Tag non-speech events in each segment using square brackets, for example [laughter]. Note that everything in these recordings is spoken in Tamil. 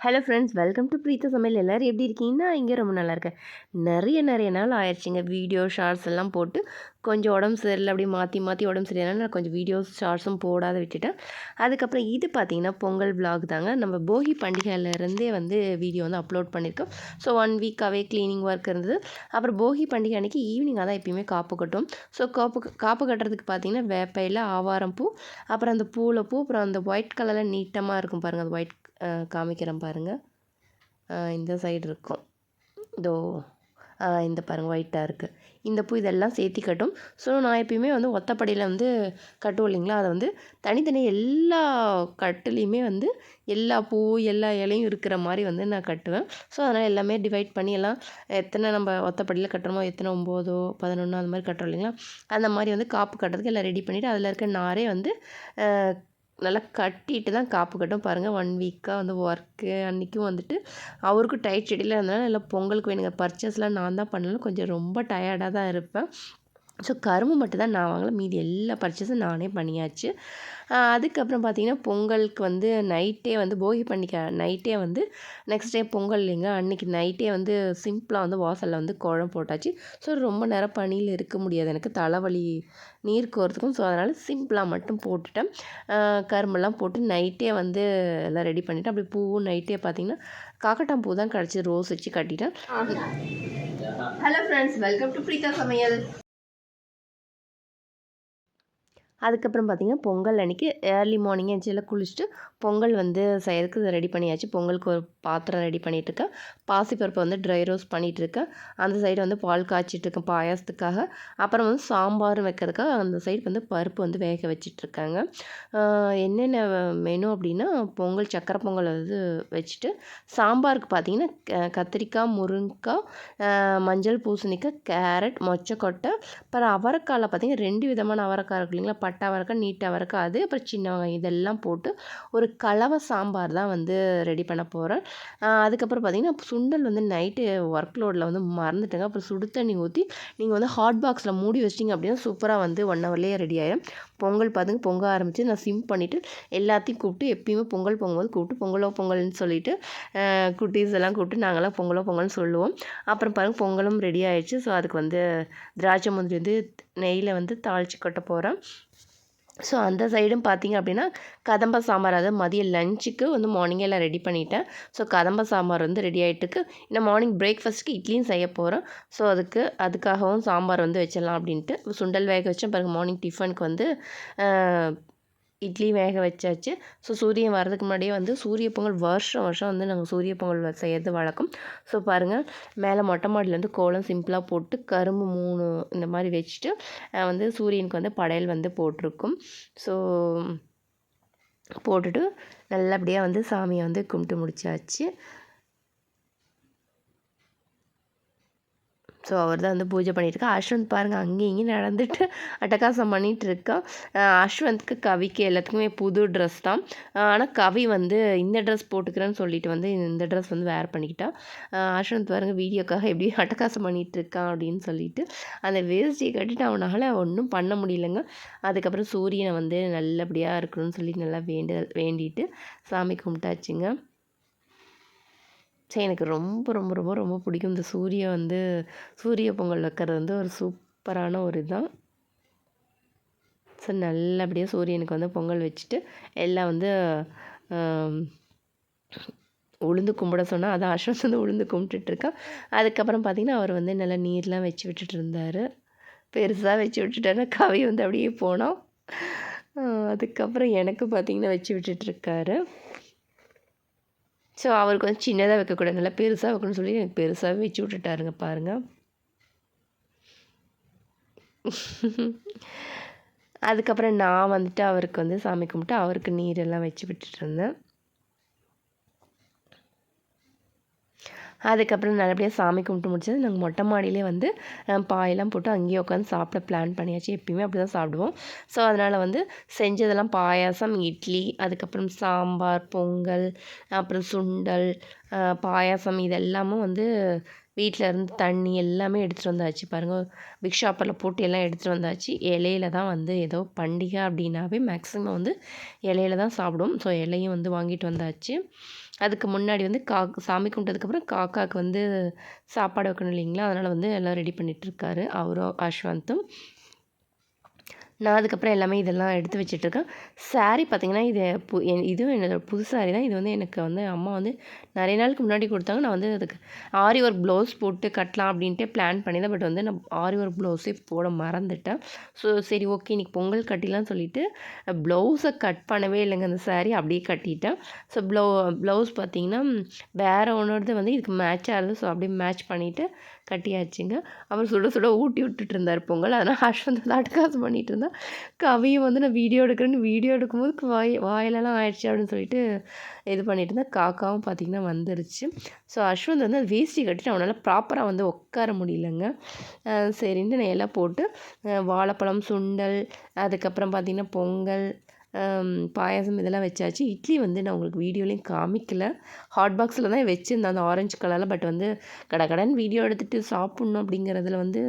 Hello friends welcome to Preetha சமையல் எல்லோரும் எப்படி இருக்கீங்கன்னா இங்கே ரொம்ப நல்லா இருக்கேன். நிறைய நிறைய நாள் ஆயிடுச்சுங்க. வீடியோ ஷார்ட்ஸ் எல்லாம் போட்டு கொஞ்சம் உடம்பு சரியில்லை அப்படி மாற்றி மாற்றி உடம்பு சரியில்லை நான் கொஞ்சம் வீடியோஸ் ஷார்ட்ஸும் போடாத விட்டுட்டேன். அதுக்கப்புறம் இது பார்த்திங்கன்னா பொங்கல் விலாக் தாங்க. நம்ம போகி பண்டிகையிலேருந்தே வந்து வீடியோ வந்து அப்லோட் பண்ணியிருக்கோம். ஸோ ஒன் வீக்காகவே க்ளீனிங் ஒர்க் இருந்தது. அப்புறம் போகி பண்டிகை அன்றைக்கி ஈவினிங்காக தான் எப்பயுமே காப்பு கட்டும் ஸோ காப்பு காப்பு கட்டுறதுக்கு பார்த்திங்கன்னா வேப்பையில் ஆவாரம் பூ அப்புறம் அந்த பூவில் பூ அப்புறம் அந்த ஒயிட் கலரில் நீட்டமாக இருக்கும் பாருங்கள் அந்த ஒயிட் காமிக்கிறேன் பாருங்கள் இந்த சைடு இருக்கும். இதோ இந்த பாருங்கள் ஒயிட்டாக இருக்குது இந்த பூ இதெல்லாம் சேர்த்தி கட்டும். ஸோ நான் எப்பயுமே வந்து ஒத்தப்படியில் வந்து கட்டுவோம் இல்லைங்களா? அதை வந்து தனித்தனி எல்லா கட்டுலேயுமே வந்து எல்லா பூ எல்லா இலையும் இருக்கிற மாதிரி வந்து நான் கட்டுவேன். ஸோ அதனால் எல்லாமே டிவைட் பண்ணி எல்லாம் எத்தனை நம்ம ஒத்தப்படியில் கட்டுறோமோ எத்தனை ஒம்போதோ பதினொன்றோ அந்த மாதிரி கட்டுறோம் இல்லைங்களா? அந்த மாதிரி வந்து காப்பு கட்டுறதுக்கு எல்லாம் ரெடி பண்ணிவிட்டு அதில் இருக்க நாரே வந்து நல்லா கட்டிட்டு தான் காப்பு கட்டும். பாருங்கள் ஒன் வீக்காக வந்து ஒர்க்கு அன்றைக்கும் வந்துட்டு அவருக்கும் டைட் ஷெடியில் இருந்தனால நல்லா பொங்கலுக்கு வேணுங்க. பர்ச்சேஸ்லாம் நான் தான் பண்ணலாம் கொஞ்சம் ரொம்ப டயர்டாக தான் இருப்பேன். ஸோ கரும்பு மட்டும்தான் நான் வாங்கலை. மீதி எல்லா பர்ச்சேஸும் நானே பண்ணியாச்சு. அதுக்கப்புறம் பார்த்திங்கன்னா பொங்கலுக்கு வந்து நைட்டே வந்து போகி பண்டிகை நைட்டே வந்து நெக்ஸ்ட் டே பொங்கல் இல்லைங்க. அன்றைக்கி நைட்டே வந்து சிம்பிளாக வந்து வாசலில் வந்து குழம்பு போட்டாச்சு. ஸோ ரொம்ப நேரம் பனியில் இருக்க முடியாது. எனக்கு தலைவலி நீர் கோர்த்துக்கும் ஸோ அதனால் சிம்பிளாக மட்டும் போட்டுட்டேன். கரும்பெல்லாம் போட்டு நைட்டே வந்து எல்லாம் ரெடி பண்ணிவிட்டேன் அப்படி பூவும் நைட்டே பார்த்திங்கன்னா காக்கட்டாம் பூ தான் கிடச்சி ரோஸ் வச்சு கட்டிட்டேன். Hello friends welcome to Preetha சமையல் அதுக்கப்புறம் பார்த்திங்கன்னா பொங்கல் அன்றைக்கி ஏர்லி மார்னிங் எல்லாம் குளிச்சுட்டு பொங்கல் வந்து செய்யறதுக்கு ரெடி பண்ணியாச்சு. பொங்கலுக்கு ஒரு பாத்திரம் ரெடி பண்ணிகிட்ருக்கேன் பாசிப்பருப்பை வந்து ட்ரை ரோஸ் பண்ணிகிட்ருக்கேன் அந்த சைடு வந்து பால் காய்ச்சிட்ருக்கேன் பாயாசத்துக்காக. அப்புறம் வந்து சாம்பார் வைக்கிறதுக்காக அந்த சைடு வந்து பருப்பு வந்து வேக வச்சிட்ருக்காங்க என்னென்ன மெனு அப்படின்னா பொங்கல் சக்கரை பொங்கல் வந்து வச்சுட்டு சாம்பாருக்கு பார்த்திங்கன்னா கத்திரிக்காய் முருங்கைக்காய் மஞ்சள் பூசணிக்காய் கேரட் மொச்சக்கொட்டை. அப்புறம் அவரைக்காயில் பார்த்திங்கன்னா ரெண்டு விதமான அவரைக்காய் இருக்கு இல்லைங்களா? பட்டை அவரைக்காய் நீட்ட அவரைக்காய் அது அப்புறம் சின்ன வெங்காயம் இதெல்லாம் போட்டு ஒரு கலவை சாம்பார் தான் வந்து ரெடி பண்ண போகிறேன் அதுக்கப்புறம் பார்த்திங்கன்னா சுண்டல் வந்து நைட்டு ஒர்க் லோடில் வந்து மறந்துட்டேங்க. அப்புறம் சுடு தண்ணி ஊற்றி நீங்கள் வந்து ஹாட் பாக்ஸில் மூடி வச்சிட்டிங்க அப்படின்னா சூப்பராக வந்து ஒன் ஹவர்லேயே ரெடி ஆகிடும் பொங்கல் பார்த்துங்க பொங்க ஆரம்பித்து நான் சிம் பண்ணிவிட்டு எல்லாத்தையும் கூப்பிட்டு எப்பயுமே பொங்கல் பொங்கும்போது கூப்பிட்டு பொங்கலோ பொங்கல்னு சொல்லிவிட்டு குட்டீஸ் எல்லாம் கூப்பிட்டு நாங்களாம் பொங்கலோ பொங்கல்னு சொல்லுவோம். அப்புறம் பாருங்கள் பொங்கலும் ரெடி ஆயிடுச்சு. ஸோ அதுக்கு வந்து திராட்சை முந்திரி வந்து நெய்யில் வந்து தாளித்து கொட்ட போகிறேன் ஸோ அந்த சைடும் பார்த்திங்க அப்படின்னா கதம்ப சாம்பார் அதாவது மதியம் லஞ்சுக்கு வந்து மார்னிங்கே எல்லாம் ரெடி பண்ணிட்டேன். ஸோ கதம்ப சாம்பார் வந்து ரெடி ஆகிட்டுருக்கு இன்னும் மார்னிங் பிரேக்ஃபாஸ்ட்டுக்கு இட்லியும் செய்ய போகிறோம் ஸோ அதுக்கு அதுக்காகவும் சாம்பார் வந்து வச்சிடலாம் அப்படின்ட்டு. சுண்டல் வேக வச்சேன். பிறகு மார்னிங் டிஃபனுக்கு வந்து இட்லி வேக வச்சாச்சு. ஸோ சூரியன் வர்றதுக்கு முன்னாடியே வந்து சூரிய பொங்கல் வருஷம் வருஷம் வந்து நாங்கள் சூரிய பொங்கல் செய்கிறது வழக்கம். ஸோ பாருங்கள் மேலே மொட்டை மாடிலேருந்து கோலம் சிம்பிளாக போட்டு கரும்பு மூணு இந்த மாதிரி வச்சுட்டு வந்து சூரியனுக்கு வந்து படையல் வந்து போட்டிருக்கும். ஸோ போட்டுட்டு நல்லபடியாக வந்து சாமியை வந்து கும்பிட்டு முடிச்சாச்சு. ஸோ அவர் தான் வந்து பூஜை பண்ணிகிட்ருக்கா அஸ்வந்த் பாருங்கள் அங்கேயும் இங்கேயும் நடந்துட்டு அட்டகாசம் பண்ணிகிட்டு அஸ்வந்த்க்கு கவிக்கு எல்லாத்துக்குமே புது ட்ரெஸ் தான். ஆனால் கவி வந்து இந்த ட்ரெஸ் போட்டுக்கிறேன்னு சொல்லிட்டு வந்து இந்த ட்ரெஸ் வந்து வேர் பண்ணிக்கிட்டான். அஸ்வந்த் பாருங்கள் வீடியோக்காக எப்படி அட்டகாசம் பண்ணிகிட்ருக்கான் அப்படின்னு சொல்லிட்டு அந்த வேஸ்டியை கட்டிட்டு அவனால் ஒன்றும் பண்ண முடியலங்க. அதுக்கப்புறம் சூரியனை வந்து நல்லபடியாக இருக்கணும்னு சொல்லி நல்லா வேண்டு வேண்டிட்டு சாமி கும்பிட்டாச்சுங்க. சரி எனக்கு ரொம்ப ரொம்ப ரொம்ப ரொம்ப பிடிக்கும். இந்த சூரிய வந்து சூரிய பொங்கல் வைக்கிறது வந்து ஒரு சூப்பரான ஒரு இதுதான். ஸோ நல்லபடியாக சூரியனுக்கு வந்து பொங்கல் வச்சுட்டு எல்லாம் வந்து உளுந்து கும்பிட சொன்னால் அதை அஸ்வந்த் வந்து உளுந்து கும்பிட்டுட்ருக்கான் அதுக்கப்புறம் பார்த்திங்கன்னா அவர் வந்து நல்லா நீர்லாம் வச்சு விட்டுட்டு இருந்தார். பெருசாக வச்சு விட்டுட்டாருன்னா கவி வந்து அப்படியே போனோம் அதுக்கப்புறம் எனக்கு பார்த்திங்கன்னா வச்சு விட்டுட்ருக்காரு ஸோ அவருக்கு வந்து சின்னதாக வைக்கக்கூடாது நல்லா பெருசாக வைக்கணும்னு சொல்லி எனக்கு பெருசாகவே வச்சு விட்டுட்டாருங்க பாருங்கள் அதுக்கப்புறம் நான் வந்துட்டு அவருக்கு வந்து சாமி கும்பிட்டு அவருக்கு நீரெல்லாம் வச்சு விட்டுட்டு இருந்தேன். அதுக்கப்புறம் நல்லபடியாக சாமி கும்பிட்டு முடிச்சது நாங்கள் மொட்டை மாடியிலே வந்து பாயெல்லாம் போட்டு அங்கேயே உட்காந்து சாப்பிட பிளான் பண்ணியாச்சு. எப்பயுமே அப்படி தான் சாப்பிடுவோம். ஸோ அதனால் வந்து செஞ்சதெல்லாம் பாயாசம் இட்லி அதுக்கப்புறம் சாம்பார் பொங்கல் அப்புறம் சுண்டல் பாயாசம் இதெல்லாமும் வந்து வீட்டில் இருந்து தண்ணி எல்லாமே எடுத்துகிட்டு வந்தாச்சு. பாருங்கள் பிக் ஷாப்பரில் போட்டு எல்லாம் எடுத்துகிட்டு வந்தாச்சு. இலையில தான் வந்து ஏதோ பண்டிகை அப்படின்னாவே மேக்ஸிமம் வந்து இலையில தான் சாப்பிடுவோம் ஸோ இலையும் வந்து வாங்கிட்டு வந்தாச்சு. அதுக்கு முன்னாடி வந்து கா சாமி கும்பிட்டதுக்கப்புறம் காக்காவுக்கு வந்து சாப்பாடு வைக்கணும் இல்லைங்களா? அதனால் வந்து எல்லாம் ரெடி பண்ணிகிட்ருக்காரு அவரும் அஸ்வந்தும். நான் அதுக்கப்புறம் எல்லாமே இதெல்லாம் எடுத்து வச்சிட்ருக்கேன். சாரீ பார்த்திங்கன்னா இது பு இதுவும் என்னோட புது சாரீ தான். இது வந்து எனக்கு வந்து அம்மா வந்து நிறைய நாளுக்கு முன்னாடி கொடுத்தாங்க. நான் வந்து அதுக்கு ஆரி ஒர்க் ப்ளவுஸ் போட்டு கட்டலாம் அப்படின்ட்டு பிளான் பண்ணியிருந்தேன். பட் வந்து நான் ஆரி ஒர்க் ப்ளவுஸே போட மறந்துட்டேன். ஸோ சரி ஓகே இன்றைக்கி பொங்கல் கட்டிலாம் சொல்லிவிட்டு ப்ளவுஸை கட் பண்ணவே இல்லைங்க. அந்த சாரீ அப்படியே கட்டிட்டேன். ஸோ ப்ளவு ப்ளவுஸ் பார்த்திங்கன்னா வேறு ஒன்றோடது வந்து இதுக்கு மேட்ச் ஆகுது ஸோ அப்படியே மேட்ச் பண்ணிவிட்டு கட்டியாச்சுங்க. அவர் சுட சுட ஊட்டி விட்டுட்டு இருந்தார் பொங்கல். அதனால் ஹர்ஷ் வந்து அட்டகாசம் பண்ணிகிட்டு இருந்தால் கவியும் வந்து நான் வீடியோ எடுக்கிறேன்னு வீடியோ எடுக்கும்போது வாய் வாயிலெல்லாம் ஆயிடுச்சு அப்படின்னு சொல்லிட்டு இது பண்ணிட்டு இருந்தேன் காக்காவும் பார்த்திங்கன்னா வந்துருச்சு. ஸோ அஸ்வந்த் வந்து வேஸ்டி கட்டிட்டு அவனால் ப்ராப்பராக வந்து உட்கார முடியலங்க. சரின்ட்டு நான் எல்லாம் போட்டு வாழைப்பழம் சுண்டல் அதுக்கப்புறம் பார்த்திங்கன்னா பொங்கல் பாயாசம் இதெல்லாம் வச்சாச்சு. இட்லி வந்து நான் உங்களுக்கு வீடியோலையும் காமிக்கல. ஹாட் பாக்ஸில் தான் வச்சுருந்தேன் அந்த ஆரஞ்சு கலரில் பட் வந்து கடை கடன் வீடியோ எடுத்துகிட்டு சாப்பிட்ணும் அப்படிங்கிறதுல வந்து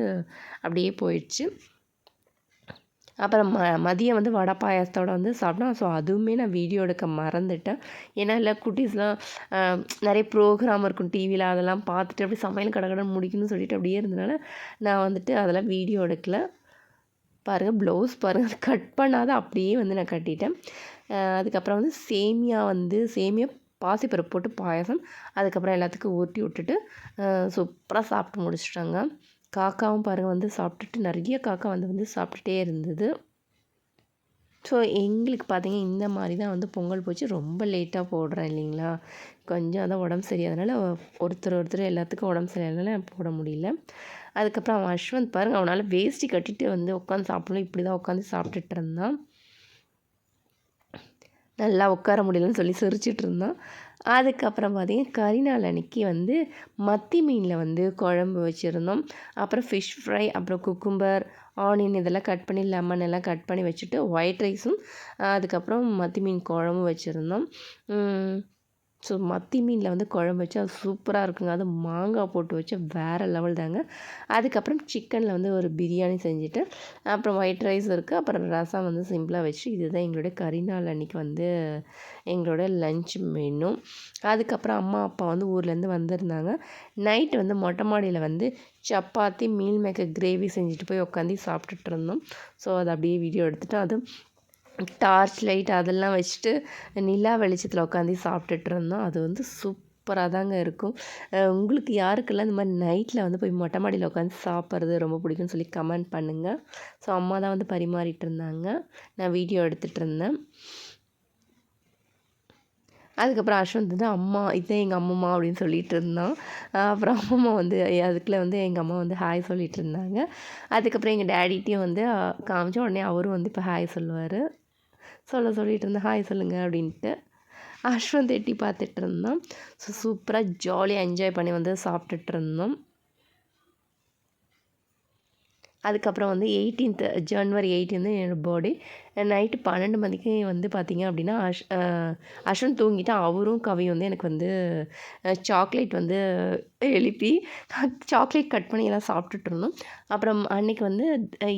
அப்படியே போயிடுச்சு. அப்புறம் ம மதியம் வந்து வடை பாயாசத்தோடு வந்து சாப்பிட்டோம். ஸோ அதுவுமே நான் வீடியோ எடுக்க மறந்துட்டேன். ஏன்னா இல்லை குட்டீஸ்லாம் நிறைய ப்ரோக்ராம் இருக்கும் டிவியில் அதெல்லாம் பார்த்துட்டு அப்படியே சமையல் கடை கடன் முடிக்கணும்னு சொல்லிட்டு அப்படியே இருந்தனால நான் வந்துட்டு அதெல்லாம் வீடியோ எடுக்கலை. பாருங்கள் ப்ளவுஸ் பாருங்கள் கட் [laughs] பண்ணாத அப்படியே வந்து நான் கட்டிட்டேன். அதுக்கப்புறம் வந்து சேமியா வந்து சேமியா பாசிப்பருப்பு போட்டு பாயசம். அதுக்கப்புறம் எல்லாத்துக்கும் ஊட்டி விட்டுட்டு சூப்பராக சாப்பிட்டு முடிச்சிட்டாங்க. காக்காவும் பாருங்கள் வந்து சாப்பிட்டுட்டு நிறைய காக்கா வந்து வந்து சாப்பிட்டுட்டே இருந்தது. ஸோ எங்களுக்கு பார்த்தீங்க இந்த மாதிரி தான் வந்து பொங்கல் போச்சு. ரொம்ப லேட்டாக போடுறேன் இல்லைங்களா? கொஞ்சம் அதான் உடம்பு சரியாதனால ஒருத்தர் ஒருத்தர் எல்லாத்துக்கும் உடம்பு சரியாதனால போட முடியல. அதுக்கப்புறம் அவன் அஸ்வந்த் பாருங்கள் அவனால் வேஷ்டி கட்டிட்டு வந்து உட்காந்து சாப்பிடணும். இப்படி தான் உட்காந்து சாப்பிட்டுட்டு இருந்தான். நல்லா உட்கார முடியலன்னு சொல்லி சிரிச்சிட்டு இருந்தோம். அதுக்கப்புறம் பார்த்திங்கன்னா கரிநாள் அன்னைக்கு வந்து மத்தி மீனில் வந்து குழம்பு வச்சுருந்தோம். அப்புறம் ஃபிஷ் ஃப்ரை அப்புறம் குக்கும்பர் ஆனியன் இதெல்லாம் கட் பண்ணி லெமன் எல்லாம் கட் பண்ணி வச்சுட்டு ஒயிட் ரைஸும் அதுக்கப்புறம் மத்தி மீன் குழம்பும் வச்சுருந்தோம். ஸோ மத்தி மீனில் வந்து குழம்பு வச்சு அது சூப்பராக இருக்குங்க. அது மாங்காய் போட்டு வச்சு வேறு லெவல் தாங்க. அதுக்கப்புறம் சிக்கனில் வந்து ஒரு பிரியாணி செஞ்சுட்டு அப்புறம் ஒயிட் ரைஸ் இருக்குது அப்புறம் ரசம் வந்து சிம்பிளாக வச்சு இதுதான் எங்களுடைய கரிநாள் அன்றைக்கி வந்து எங்களோட லஞ்ச் மெனு அதுக்கப்புறம் அம்மா அப்பா வந்து ஊர்லேருந்து வந்திருந்தாங்க. நைட்டு வந்து மொட்டை மாடியில் வந்து சப்பாத்தி மீல் மேக்கர் கிரேவி செஞ்சுட்டு போய் உட்காந்து சாப்பிட்டுட்டு இருந்தோம். ஸோ அதை அப்படியே வீடியோ எடுத்துகிட்டு அது டார்ச் லைட் அதெல்லாம் வச்சுட்டு நிலா வெளிச்சத்தில் உட்காந்து சாப்பிட்டுட்டு இருந்தோம் அது வந்து சூப்பராக தாங்க இருக்கும். உங்களுக்கு யாருக்கெல்லாம் இந்த மாதிரி நைட்டில் வந்து போய் மொட்டை மாடியில் உட்காந்து சாப்பிட்றது ரொம்ப பிடிக்கும்னு சொல்லி கமெண்ட் பண்ணுங்கள் ஸோ அம்மா தான் வந்து பரிமாறிட்டு இருந்தாங்க நான் வீடியோ எடுத்துகிட்டு இருந்தேன் அதுக்கப்புறம் அஸ்வந்த் வந்து அம்மா இதுதான் எங்கள் அம்மம்மா அப்படின்னு சொல்லிட்டு இருந்தான் அப்புறம் அம்மம்மா வந்து அதுக்குள்ளே வந்து எங்கள் அம்மா வந்து ஹாய் சொல்லிட்டு இருந்தாங்க அதுக்கப்புறம் எங்கள் டேடிட்டையும் வந்து காமிச்ச உடனே அவரும் வந்து இப்போ ஹாய் சொல்லுவார். சொல்ல சொல்லிகிட்டு இருந்தேன். ஹாய் சொல்லுங்கள் அப்படின்ட்டு. அஸ்வந்த் எட்டி பார்த்துட்டு இருந்தோம். ஸோ சூப்பராக ஜாலியாக என்ஜாய் பண்ணி வந்து சாப்பிட்டுட்டு இருந்தோம். அதுக்கப்புறம் வந்து எயிட்டீன்த் ஜனவரி எயிட்டீன் என்னோடய பர்த்டே நைட்டு பன்னெண்டு மணிக்கு வந்து பார்த்திங்க அப்படின்னா அஷ் அஸ்வன் தூங்கிட்டு அவரும் கவி வந்து எனக்கு வந்து சாக்லேட் வந்து எழுப்பி சாக்லேட் கட் பண்ணி எல்லாம் சாப்பிட்டுட்ருந்தோம் அப்புறம் அன்றைக்கி வந்து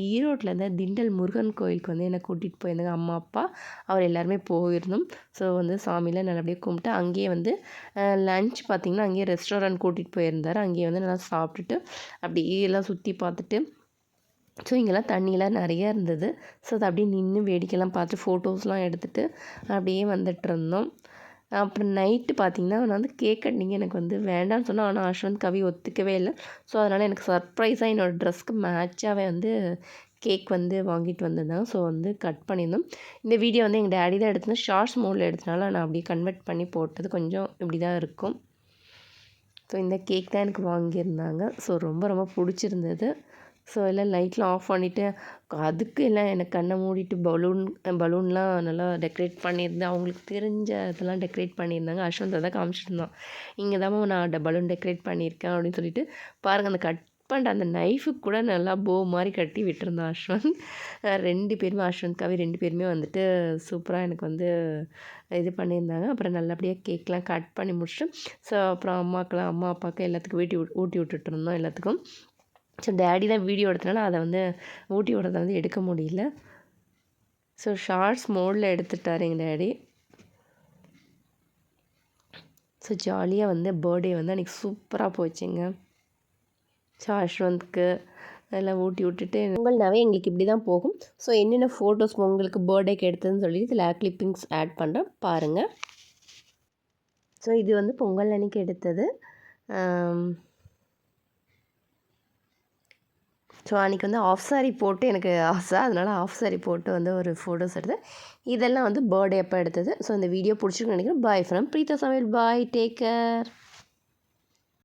ஈரோட்டில் இருந்த திண்டல் முருகன் கோயிலுக்கு வந்து என்னை கூட்டிகிட்டு போயிருந்தாங்க அம்மா அப்பா. அவர் எல்லாருமே போயிருந்தோம். ஸோ வந்து சாமியில் நல்லபடியாக கும்பிட்டு அங்கேயே வந்து லன்ச் பார்த்திங்கன்னா அங்கேயே ரெஸ்டாரண்ட் கூட்டிகிட்டு போயிருந்தார். அங்கேயே வந்து நல்லா சாப்பிட்டுட்டு அப்படியே எல்லாம் சுற்றி பார்த்துட்டு ஸோ இங்கெல்லாம் தண்ணியெலாம் நிறையா இருந்தது. ஸோ அதை அப்படியே நின்று வேடிக்கைலாம் பார்த்து ஃபோட்டோஸ்லாம் எடுத்துகிட்டு அப்படியே வந்துட்டுருந்தோம். அப்புறம் நைட்டு பார்த்திங்கன்னா நான் வந்து கேக் கட்டிங்க எனக்கு வந்து வேண்டாம்னு சொன்னால் ஆனால் அஸ்வந்த் கவி ஒத்துக்கவே இல்லை. ஸோ அதனால் எனக்கு சர்ப்ரைஸாக என்னோடய ட்ரெஸ்க்கு மேட்சாகவே வந்து கேக் வந்து வாங்கிட்டு வந்திருந்தாங்க ஸோ வந்து கட் பண்ணியிருந்தோம். இந்த வீடியோ வந்து எங்கள் டேடி தான் எடுத்திருந்தேன். ஷார்ட்ஸ் மோடில் எடுத்தனால நான் அப்படியே கன்வெர்ட் பண்ணி போட்டது கொஞ்சம் இப்படி தான் இருக்கும். ஸோ இந்த கேக் தான் எனக்கு வாங்கியிருந்தாங்க. ஸோ ரொம்ப ரொம்ப பிடிச்சிருந்தது. ஸோ எல்லாம் லைட்லாம் ஆஃப் பண்ணிவிட்டு அதுக்கு எல்லாம் எனக்கு கண்ணை மூடிட்டு பலூன் பலூன்லாம் நல்லா டெக்கரேட் பண்ணியிருந்தேன். அவங்களுக்கு தெரிஞ்ச இதெல்லாம் டெக்கரேட் பண்ணியிருந்தாங்க. அஸ்வந்த் தான் காமிச்சிருந்தான் இங்கே தான் நான் பலூன் டெக்கரேட் பண்ணியிருக்கேன் அப்படின்னு சொல்லிட்டு பாருங்கள் அந்த கட் பண்ணிட்டு அந்த நைஃபுக்கு கூட நல்லா போ மாதிரி கட்டி விட்டுருந்தான் அஸ்வந்த் ரெண்டு பேருமே அஸ்வந்த் கவி ரெண்டு பேருமே வந்துட்டு சூப்பராக எனக்கு வந்து இது பண்ணியிருந்தாங்க. அப்புறம் நல்லபடியாக கேக்லாம் கட் பண்ணி முடிச்சுட்டு ஸோ அப்புறம் அம்மாக்கெலாம் அம்மா அப்பாவுக்கு எல்லாத்துக்கும் வீட்டி ஊட்டி விட்டுட்டு இருந்தோம் எல்லாத்துக்கும். ஸோ டேடி தான் வீடியோ எடுத்தனால அதை வந்து ஊட்டி விடுறத வந்து எடுக்க முடியல. ஸோ ஷார்ட்ஸ் மோடில் எடுத்துட்டார் எங்கள் டேடி ஸோ ஜாலியாக வந்து பர்த்டே வந்து அன்றைக்கி சூப்பராக போச்சுங்க. ஸோ அஸ்வந்த்க்கு எல்லாம் ஊட்டி விட்டுட்டு பொங்கல்னாவே எங்களுக்கு இப்படி தான் போகும். ஸோ என்னென்ன ஃபோட்டோஸ் உங்களுக்கு பர்த்டேக்கு எடுத்ததுன்னு சொல்லி இதில் கிளிப்பிங்ஸ் ஆட் பண்ணுறேன் பாருங்கள் ஸோ இது வந்து பொங்கல் அன்றைக்கி எடுத்தது. ஸோ அன்றைக்கி வந்து ஆஃப் சாரி போட்டு எனக்கு ஆசை. அதனால் ஆஃப் சாரி போட்டு வந்து ஒரு ஃபோட்டோஸ் எடுத்தேன். இதெல்லாம் வந்து பர்த்டே அப்போ எடுத்தது. ஸோ இந்த வீடியோ பிடிச்சிருக்குன்னு நினைக்கிறேன். பாய் ஃப்ரம் ப்ரீதா சமையல். Bye take care